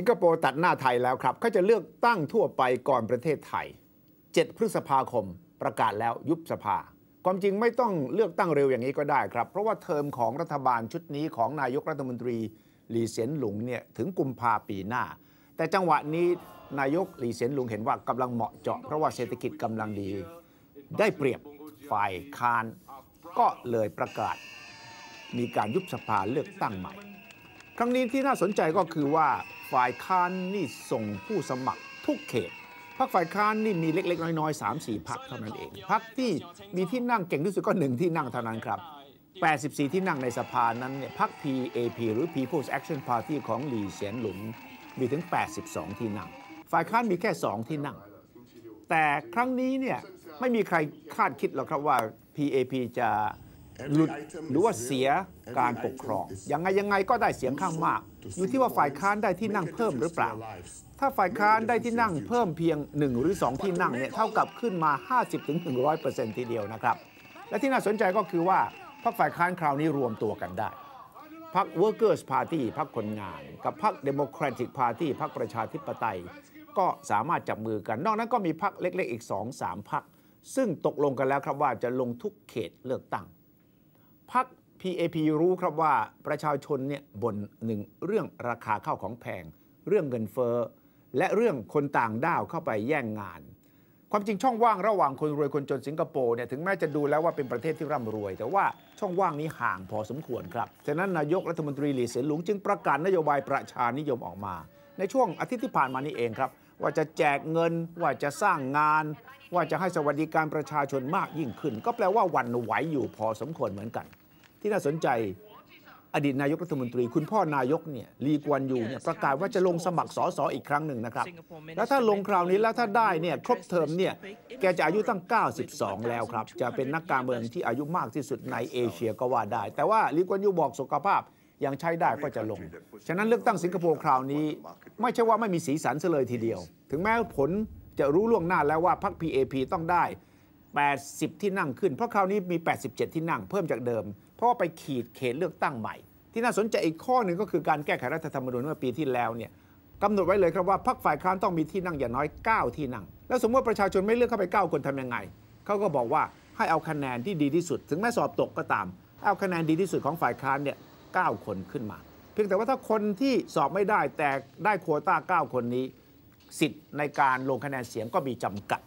สิงคโปร์ตัดหน้าไทยแล้วครับเขาจะเลือกตั้งทั่วไปก่อนประเทศไทย 7 พฤษภาคมประกาศแล้วยุบสภา ความจริงไม่ต้องเลือกตั้งเร็วอย่างนี้ก็ได้ครับ เพราะว่าเทอมของรัฐบาลชุดนี้ของนายกรัฐมนตรีหลีเสียนหลุงเนี่ยถึงกุมภาปีหน้า แต่จังหวะนี้นายกหลีเสียนหลุงเห็นว่ากำลังเหมาะเจาะเพราะว่าเศรษฐกิจกำลังดี ได้เปรียบฝ่ายค้านก็เลยประกาศ มีการยุบสภาเลือกตั้งใหม่ ครั้งนี้ที่น่าสนใจก็คือว่า ฝ่ายค้านนี่ส่งผู้สมัครทุกเขตพรรคฝ่ายค้านนี่มีเล็ก ๆ น้อยๆ3 4พรรคเท่านั้นเองพรรคที่มีที่นั่งเก่งที่สุดก็หนึ่งที่นั่งเท่านั้นครับ 84 ที่นั่งในสภานั้นเนี่ยพรรค PAP หรือ People's Action Party ของหลีเสียนหลุงมีถึง 82 ที่นั่ง ฝ่ายค้านมีแค่ 2 ที่นั่ง แต่ครั้งนี้เนี่ยไม่มีใครคาดคิดหรอกครับว่า PAP จะ หลุดหรือว่าเสียการปกครอง ยังไงยังไงก็ได้เสียงข้างมาก อยู่ที่ว่าฝ่ายค้านได้ที่นั่งเพิ่มหรือเปล่า ถ้าฝ่ายค้านได้ที่นั่งเพิ่มเพียง 1 หรือ 2 ที่นั่งเนี่ยเท่ากับขึ้นมา 50-100%ทีเดียวนะครับ และที่น่าสนใจก็คือว่าพรรคฝ่ายค้านคราวนี้รวมตัวกันได้พรรค Workers Party พรรคคนงาน กับพรรค Democratic Party พรรคประชาธิปไตย ก็สามารถจับมือกัน นอกนั้นก็มีพรรคเล็ก ๆ อีก 2-3พรรคซึ่งตกลงกันแล้วครับว่าจะลงทุกเขตเลือกตั้ง พรรค PAP รู้ครับว่าประชาชนเนี่ยบ่นหนึ่งเรื่องราคาข้าวของแพง เรื่องเงินเฟ้อและเรื่องคนต่างด้าวเข้าไปแย่งงาน ความจริงช่องว่างระหว่างคนรวยคนจนสิงคโปร์เนี่ยถึงแม้จะดูแล้วว่าเป็นประเทศที่ร่ำรวย แต่ว่าช่องว่างนี้ห่างพอสมควรครับฉะนั้นนายกรัฐมนตรีหลีเสียนหลุงจึงประกาศนโยบายประชานิยมออกมา ในช่วงอาทิตย์ที่ผ่านมานี้เองครับ ว่าจะแจกเงิน ว่าจะสร้างงาน ว่าจะให้สวัสดิการประชาชนมากยิ่งขึ้น ก็แปลว่าวันไหวอยู่พอสมควรเหมือนกัน ที่น่าสนใจอดีตนายกรัฐมนตรี คุณพ่อนายกเนี่ยลีกวนยูเนี่ยประกาศว่าจะลงสมัครสสอีกครั้งหนึ่งนะครับ แล้วถ้าลงคราวนี้แล้วถ้าได้เนี่ยครบเทอมเนี่ยแกจะอายุตั้ง 92 แล้วครับ จะเป็นนักการเมืองที่อายุมากที่สุดในเอเชียก็ว่าได้ แต่ว่าลีกวนยูบอกสุขภาพ ยังใช้ได้ก็จะลง ฉะนั้นเลือกตั้งสิงคโปร์คราวนี้ ไม่ใช่ว่าไม่มีสีสันซะเลยทีเดียว ถึงแม้ผลจะรู้ล่วงหน้าแล้วว่าพรรค PAP ต้องได้ 80 ที่นั่งขึ้น เพราะคราวนี้มี 87 ที่นั่งเพิ่มจากเดิม เพราะว่าไปขีดเขตเลือกตั้งใหม่ ที่น่าสนใจอีกข้อหนึ่งก็คือการแก้ไขรัฐธรรมนูญเมื่อปีที่แล้วเนี่ยกำหนดไว้เลยครับว่าพรรคฝ่ายค้านต้องมีที่นั่งอย่างน้อย 9 ที่นั่ง แล้วสมมติว่าประชาชนไม่เลือกเข้าไป 9 คนทำยังไง เขาก็บอกว่าให้เอาคะแนนที่ดีที่สุด ถึงแม้สอบตกก็ตาม เอาคะแนนดีที่สุดของฝ่ายค้านเนี่ย 9 คนขึ้นมา เพียงแต่ว่าถ้าคนที่สอบไม่ได้แต่ได้โควต้า 9 คนนี้ สิทธิ์ในการลงคะแนนเสียงก็มีจำกัด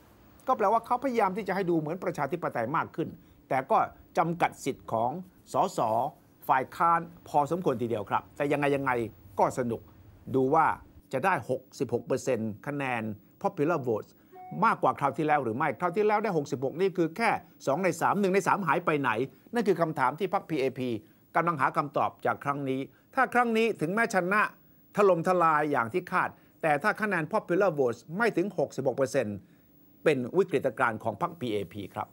ก็แปลว่าเขาพยายามที่จะให้ดูเหมือนประชาธิปไตยมากขึ้น แต่ก็จำกัดสิทธิ์ของสสฝ่ายค้านพอสมควรทีเดียวครับ แต่ยังไงยังไงก็สนุกดูว่าจะได้ 66%คะแนน popular vote มากกว่าคราวที่แล้วหรือไม่ คราวที่แล้วได้ 66 นี่คือแค่ 2 ใน 3 1 ใน 3 หายไปไหน นั่นคือคำถามที่พรรค PAP กำลังหาคำตอบจากครั้งนี้ ถ้าครั้งนี้ถึงแม้ชนะถล่มทลายอย่างที่คาด แต่ถ้าคะแนน popular vote ไม่ถึง 66%เป็นวิกฤตการณ์ของพรรค PAP ครับ